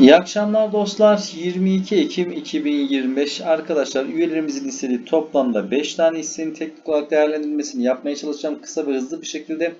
İyi akşamlar dostlar. 22 Ekim 2025 arkadaşlar üyelerimizin istediği toplamda 5 tane hissenin teknik olarak değerlendirilmesini yapmaya çalışacağım kısa ve hızlı bir şekilde.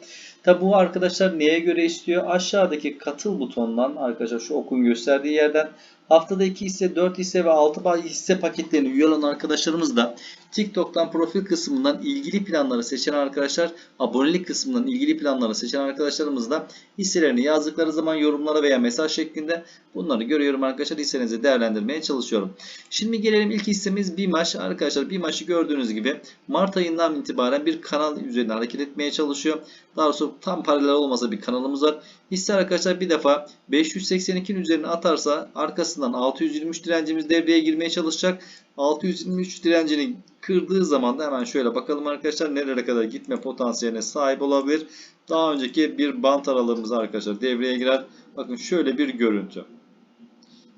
Tabi bu arkadaşlar neye göre istiyor? Aşağıdaki katıl butonundan arkadaşlar şu okun gösterdiği yerden haftada 2 hisse, 4 hisse ve 6 hisse paketlerini üye olan arkadaşlarımız da TikTok'tan profil kısmından ilgili planları seçen arkadaşlar, abonelik kısmından ilgili planları seçen arkadaşlarımız da hisselerini yazdıkları zaman yorumlara veya mesaj şeklinde bunları görüyorum arkadaşlar. Hissenizi değerlendirmeye çalışıyorum. Şimdi gelelim ilk hissemiz BİMAŞ. Arkadaşlar BİMAŞ'ı gördüğünüz gibi Mart ayından itibaren bir kanal üzerinde hareket etmeye çalışıyor. Daha sonra tam paralel olmasa bir kanalımız var. Hisse arkadaşlar bir defa 582'nin üzerine atarsa arkasından 623 direncimiz devreye girmeye çalışacak. 623 direncini kırdığı zaman da hemen şöyle bakalım arkadaşlar nerelere kadar gitme potansiyeline sahip olabilir. Daha önceki bir bant aralığımız arkadaşlar devreye girer. Bakın şöyle bir görüntü.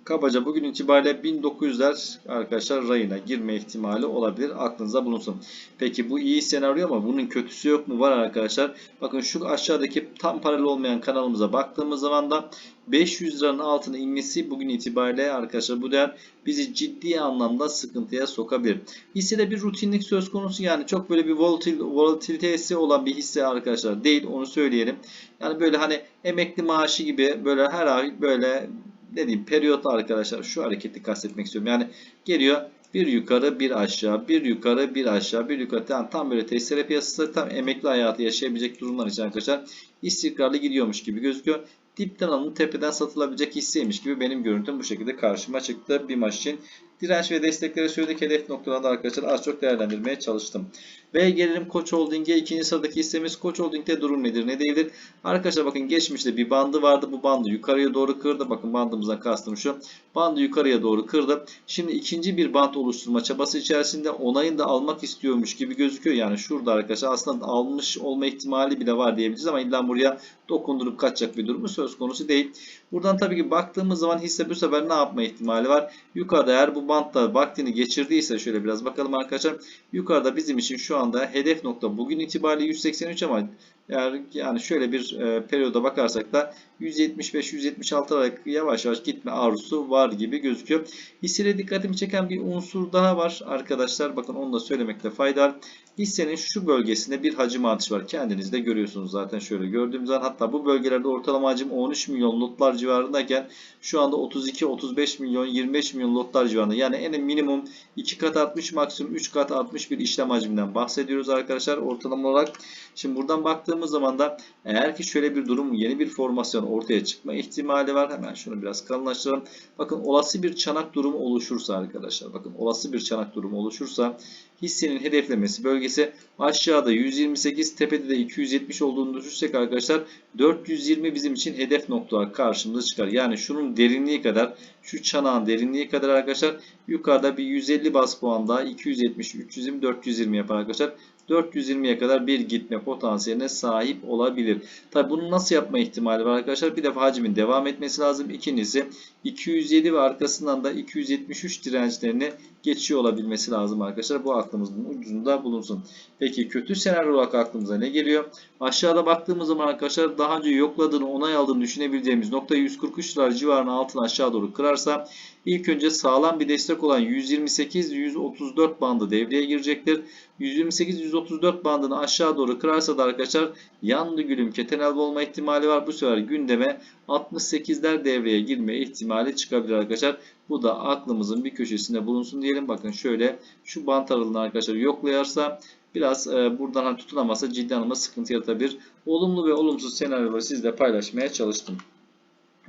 Kabaca bugün itibariyle 1900'ler arkadaşlar rayına girme ihtimali olabilir. Aklınıza bulunsun. Peki bu iyi senaryo ama bunun kötüsü yok mu? Var arkadaşlar. Bakın şu aşağıdaki tam paralel olmayan kanalımıza baktığımız zaman da 500 liranın altına inmesi bugün itibariyle arkadaşlar bu değer bizi ciddi anlamda sıkıntıya sokabilir. Hissede bir rutinlik söz konusu yani çok böyle bir volatil, volatilitesi olan bir hisse arkadaşlar değil onu söyleyelim. Yani böyle hani emekli maaşı gibi böyle her ay böyle ne diyeyim periyotla arkadaşlar şu hareketi kastetmek istiyorum. Yani geliyor bir yukarı bir aşağı bir yukarı bir aşağı bir yukarı yani tam böyle testere piyasası tam emekli hayatı yaşayabilecek durumlar için arkadaşlar istikrarlı gidiyormuş gibi gözüküyor. Dipten alınıp tepeden satılabilecek hisseymiş gibi benim görüntüm bu şekilde karşıma çıktı. Bir maç için direnç ve destekleri söyledik. Hedef noktalarında arkadaşlar az çok değerlendirmeye çalıştım. Ve gelelim Koç Holding'e. ikinci sıradaki hissemiz Koç Holding'de durum nedir ne değildir? Arkadaşlar bakın geçmişte bir bandı vardı. Bu bandı yukarıya doğru kırdı. Bakın bandımızdan kastım şu. Bandı yukarıya doğru kırdı. Şimdi ikinci bir band oluşturma çabası içerisinde onayını da almak istiyormuş gibi gözüküyor. Yani şurada arkadaşlar aslında almış olma ihtimali bile var diyebiliriz ama illa buraya dokundurup kaçacak bir durumu söz konusu değil. Buradan tabii ki baktığımız zaman hisse bu sefer ne yapma ihtimali var? Yukarıda eğer bu bantta vaktini geçirdiyse şöyle biraz bakalım arkadaşlar. Yukarıda bizim için şu anda hedef nokta bugün itibariyle 183 ama eğer yani şöyle bir e, periyoda bakarsak da 175-176 olarak yavaş yavaş gitme arzusu var gibi gözüküyor. Hissede dikkatimi çeken bir unsur daha var arkadaşlar. Bakın onu da söylemekte fayda var. Hissenin şu bölgesinde bir hacim artışı var. Kendiniz de görüyorsunuz zaten şöyle gördüğümüz zaman. Hatta bu bölgelerde ortalama hacim 13 milyon lotlar civarındayken şu anda 32-35 milyon 25 milyon lotlar civarında. Yani en minimum 2 kat artmış maksimum 3 kat artmış bir işlem hacminden bahsediyoruz arkadaşlar ortalama olarak. Şimdi buradan baktığımız zaman da eğer ki şöyle bir durum yeni bir formasyon ortaya çıkma ihtimali var. Hemen şunu biraz kalınlaştıralım. Bakın olası bir çanak durumu oluşursa arkadaşlar. Bakın olası bir çanak durumu oluşursa hissenin hedeflemesi bölgesi aşağıda 128 tepede de 270 olduğunu düşünürsek arkadaşlar 420 bizim için hedef nokta karşımıza çıkar. Yani şunun derinliği kadar şu çanağın derinliği kadar arkadaşlar yukarıda bir 150 bas puan daha 270 320 420 yapar arkadaşlar. 420'ye kadar bir gitme potansiyeline sahip olabilir. Tabi bunu nasıl yapma ihtimali var arkadaşlar? Bir defa hacmin devam etmesi lazım. İkincisi 207 ve arkasından da 273 dirençlerini geçiyor olabilmesi lazım arkadaşlar. Bu aklımızın ucunda bulunsun. Peki kötü senaryo olarak aklımıza ne geliyor? Aşağıda baktığımız zaman arkadaşlar daha önce yokladığını onay aldığını düşünebileceğimiz nokta 143 lira civarının altına aşağı doğru kırarsa ilk önce sağlam bir destek olan 128-134 bandı devreye girecektir. 128-134 bandını aşağı doğru kırarsa da arkadaşlar yandı gülüm ketenel olma ihtimali var. Bu sefer gündeme 68'ler devreye girme ihtimali çıkabilir arkadaşlar. Bu da aklımızın bir köşesinde bulunsun diyelim. Bakın şöyle şu bant aralığını arkadaşlar yoklayarsa biraz e, buradan hani ciddi anlamda sıkıntı yaratabilir. Olumlu ve olumsuz senaryoları sizle paylaşmaya çalıştım.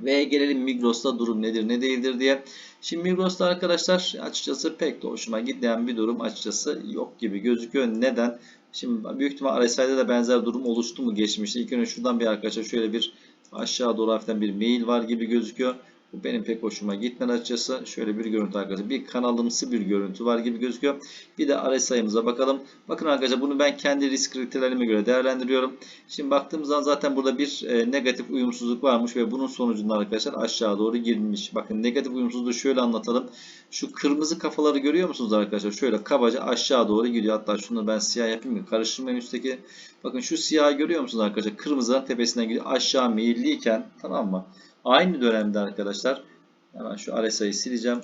Ve gelelim Migros'ta durum nedir ne değildir diye. Şimdi Migros'ta arkadaşlar açıkçası pek de hoşuma giden bir durum açıkçası yok gibi gözüküyor. Neden? Şimdi büyük ihtimal RSI'de de benzer durum oluştu mu geçmişte. İlk önce şuradan bir arkadaşlar şöyle bir aşağı doğru hafiften bir mail var gibi gözüküyor. Bu benim pek hoşuma gitmedi açıkçası. Şöyle bir görüntü arkadaşlar. Bir kanalımsı bir görüntü var gibi gözüküyor. Bir de RSI'mize bakalım. Bakın arkadaşlar bunu ben kendi risk kriterlerime göre değerlendiriyorum. Şimdi baktığımız zaman zaten burada bir e, negatif uyumsuzluk varmış ve bunun sonucunda arkadaşlar aşağı doğru girmiş. Bakın negatif uyumsuzluğu şöyle anlatalım. Şu kırmızı kafaları görüyor musunuz arkadaşlar? Şöyle kabaca aşağı doğru gidiyor. Hatta şunu ben siyah yapayım mı? Karıştırmayın üstteki. Bakın şu siyahı görüyor musunuz arkadaşlar? Kırmızıdan tepesinden gidiyor. Aşağı meyilliyken tamam mı? Aynı dönemde arkadaşlar Hemen şu RSI'yi sileceğim.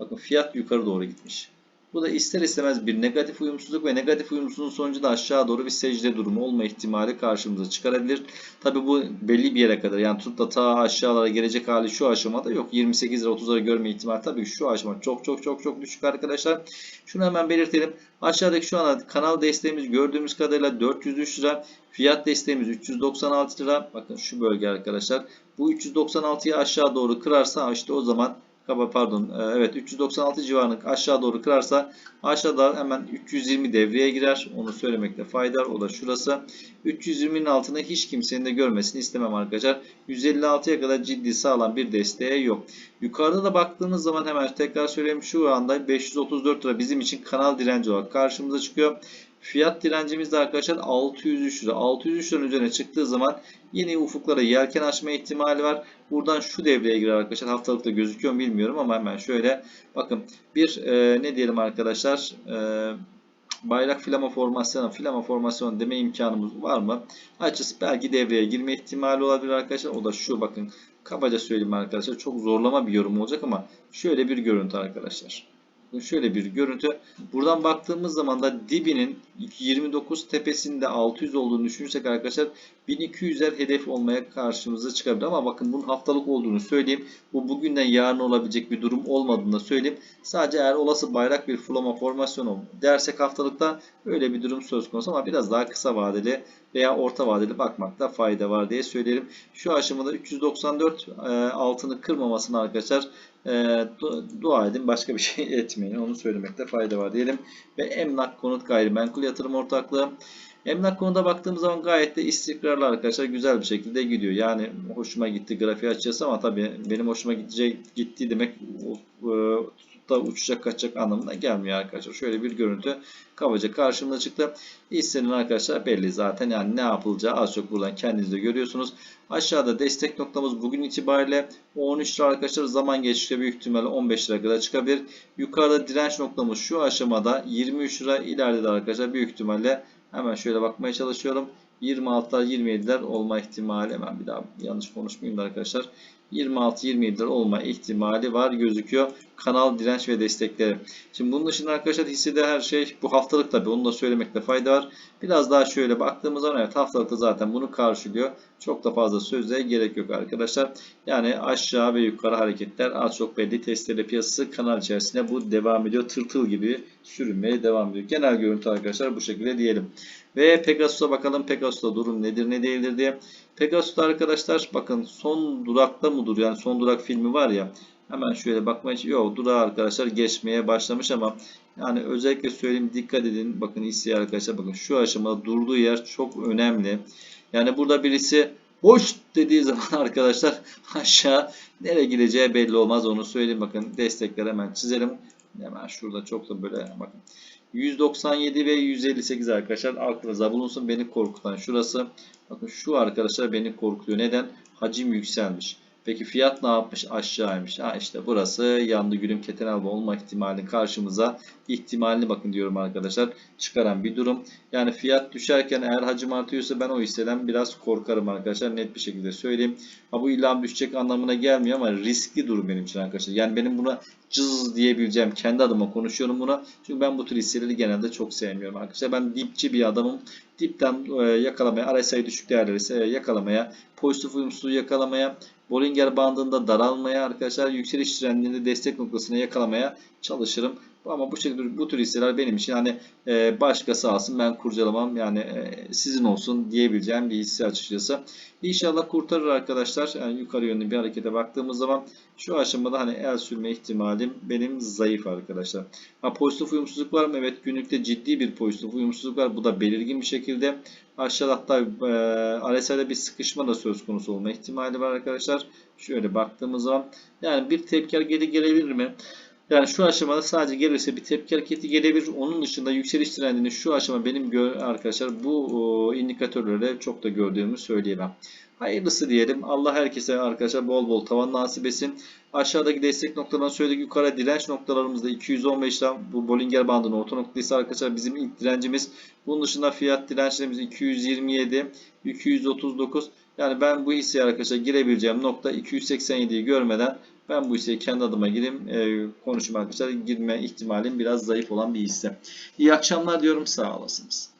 Bakın fiyat yukarı doğru gitmiş. Bu da ister istemez bir negatif uyumsuzluk ve negatif uyumsuzluğun sonucu da aşağı doğru bir secde durumu olma ihtimali karşımıza çıkarabilir. Tabi bu belli bir yere kadar yani tutup ta aşağılara gelecek hali şu aşamada yok. 28 lira 30 lira görme ihtimali tabii şu aşama çok çok çok çok düşük arkadaşlar. Şunu hemen belirtelim. Aşağıdaki şu an kanal desteğimiz gördüğümüz kadarıyla 403 lira. Fiyat desteğimiz 396 lira. Bakın şu bölge arkadaşlar. Bu 396'yı aşağı doğru kırarsa işte o zaman pardon e, evet 396 civarını aşağı doğru kırarsa aşağıda hemen 320 devreye girer. Onu söylemekte fayda var. O da şurası. 320'nin altını hiç kimsenin de görmesini istemem arkadaşlar. 156'ya kadar ciddi sağlam bir desteği yok. Yukarıda da baktığımız zaman hemen tekrar söyleyeyim şu anda 534 lira bizim için kanal direnci olarak karşımıza çıkıyor. Fiyat direncimiz de arkadaşlar 603 lira. 603 liranın üzerine çıktığı zaman yeni ufuklara yelken açma ihtimali var. Buradan şu devreye girer arkadaşlar. Haftalıkta gözüküyor mu bilmiyorum ama hemen şöyle bakın bir e, ne diyelim arkadaşlar e, bayrak flama formasyonu, flama formasyonu deme imkanımız var mı? Açısı belki devreye girme ihtimali olabilir arkadaşlar. O da şu bakın kabaca söyleyeyim arkadaşlar. Çok zorlama bir yorum olacak ama şöyle bir görüntü arkadaşlar. Şöyle bir görüntü. Buradan baktığımız zaman da dibinin 29 tepesinde 600 olduğunu düşünürsek arkadaşlar 1200'er hedef olmaya karşımıza çıkabilir. Ama bakın bunun haftalık olduğunu söyleyeyim. Bu bugünden yarın olabilecek bir durum olmadığını da söyleyeyim. Sadece eğer olası bayrak bir flama formasyonu dersek haftalıkta öyle bir durum söz konusu ama biraz daha kısa vadeli veya orta vadeli bakmakta fayda var diye söyleyelim. Şu aşamada 394 e, altını kırmamasını arkadaşlar e, dua edin. Başka bir şey etmeyin. Onu söylemekte fayda var diyelim. Ve emlak konut gayrimenkul yatırım ortaklığı. Emlak konuda baktığımız zaman gayet de istikrarlı arkadaşlar. Güzel bir şekilde gidiyor. Yani hoşuma gitti grafiği açacağız ama tabii benim hoşuma gidecek gitti demek e, da uçacak kaçacak anlamına gelmiyor arkadaşlar. Şöyle bir görüntü kabaca karşımıza çıktı. İstenen arkadaşlar belli zaten. Yani ne yapılacağı az çok buradan kendiniz de görüyorsunuz. Aşağıda destek noktamız bugün itibariyle 13 lira arkadaşlar. Zaman geçtikçe büyük ihtimalle 15 lira kadar çıkabilir. Yukarıda direnç noktamız şu aşamada 23 lira. ileride de arkadaşlar büyük ihtimalle hemen şöyle bakmaya çalışıyorum. 26'lar 27'ler olma ihtimali hemen bir daha yanlış konuşmayayım da arkadaşlar. 26-27'ler olma ihtimali var gözüküyor. Kanal direnç ve destekleri. Şimdi bunun dışında arkadaşlar hissede her şey bu haftalık tabi onu da söylemekte fayda var. Biraz daha şöyle baktığımız zaman evet haftalıkta zaten bunu karşılıyor. Çok da fazla sözle gerek yok arkadaşlar. Yani aşağı ve yukarı hareketler az çok belli. Testere piyasası kanal içerisinde bu devam ediyor. Tırtıl gibi sürünmeye devam ediyor. Genel görüntü arkadaşlar bu şekilde diyelim. Ve Pegasus'a bakalım. Pegasus'ta durum nedir ne değildir diye. Pegasus'ta arkadaşlar bakın son durakta mıdır? Yani son durak filmi var ya. Hemen şöyle bakmaya yok durağı arkadaşlar geçmeye başlamış ama yani özellikle söyleyeyim dikkat edin. Bakın hisseye arkadaşlar bakın şu aşamada durduğu yer çok önemli. Yani burada birisi boş dediği zaman arkadaşlar aşağı nereye gideceği belli olmaz onu söyleyeyim. Bakın destekler hemen çizelim. Hemen şurada çok da böyle bakın. 197 ve 158 arkadaşlar aklınıza bulunsun. Beni korkutan şurası. Bakın şu arkadaşlar beni korkutuyor. Neden? Hacim yükselmiş. Peki fiyat ne yapmış? Aşağıymış. Ha işte burası yandı gülüm keten alma olma ihtimalini karşımıza ihtimalini bakın diyorum arkadaşlar çıkaran bir durum. Yani fiyat düşerken eğer hacim artıyorsa ben o hisseden biraz korkarım arkadaşlar net bir şekilde söyleyeyim. Ha bu illa düşecek anlamına gelmiyor ama riskli durum benim için arkadaşlar. Yani benim buna cız diyebileceğim kendi adıma konuşuyorum buna. Çünkü ben bu tür hisseleri genelde çok sevmiyorum arkadaşlar. Ben dipçi bir adamım. Dipten e, yakalamaya, RSI düşük değerleri yakalamaya, pozitif uyumsuzluğu yakalamaya, Bollinger bandında daralmaya arkadaşlar yükseliş trendinde destek noktasına yakalamaya çalışırım. Ama bu şekilde bu tür hisseler benim için hani e, başkası alsın ben kurcalamam yani e, sizin olsun diyebileceğim bir hisse açıkçası. İnşallah kurtarır arkadaşlar. Yani yukarı yönlü bir harekete baktığımız zaman şu aşamada hani el sürme ihtimalim benim zayıf arkadaşlar. Ha, pozitif uyumsuzluk var mı? Evet günlükte ciddi bir pozitif uyumsuzluk var. Bu da belirgin bir şekilde. Aşağıda hatta e, RSI'de bir sıkışma da söz konusu olma ihtimali var arkadaşlar. Şöyle baktığımız zaman yani bir tepki geri gelebilir mi? Yani şu aşamada sadece gelirse bir tepki hareketi gelebilir. Onun dışında yükseliş trendini şu aşama benim arkadaşlar bu indikatörlerde çok da gördüğümü söyleyemem. Hayırlısı diyelim. Allah herkese arkadaşlar bol bol tavan nasip etsin. Aşağıdaki destek noktalarını söyledik. Yukarı direnç noktalarımızda 215'ten bu Bollinger bandının orta noktası arkadaşlar bizim ilk direncimiz. Bunun dışında fiyat dirençlerimiz 227, 239 Yani ben bu hisseye arkadaşlar girebileceğim nokta 287'yi görmeden ben bu hisseye kendi adıma gireyim. E, konuşayım arkadaşlar. Girme ihtimalim biraz zayıf olan bir hisse. İyi akşamlar diyorum. Sağ olasınız.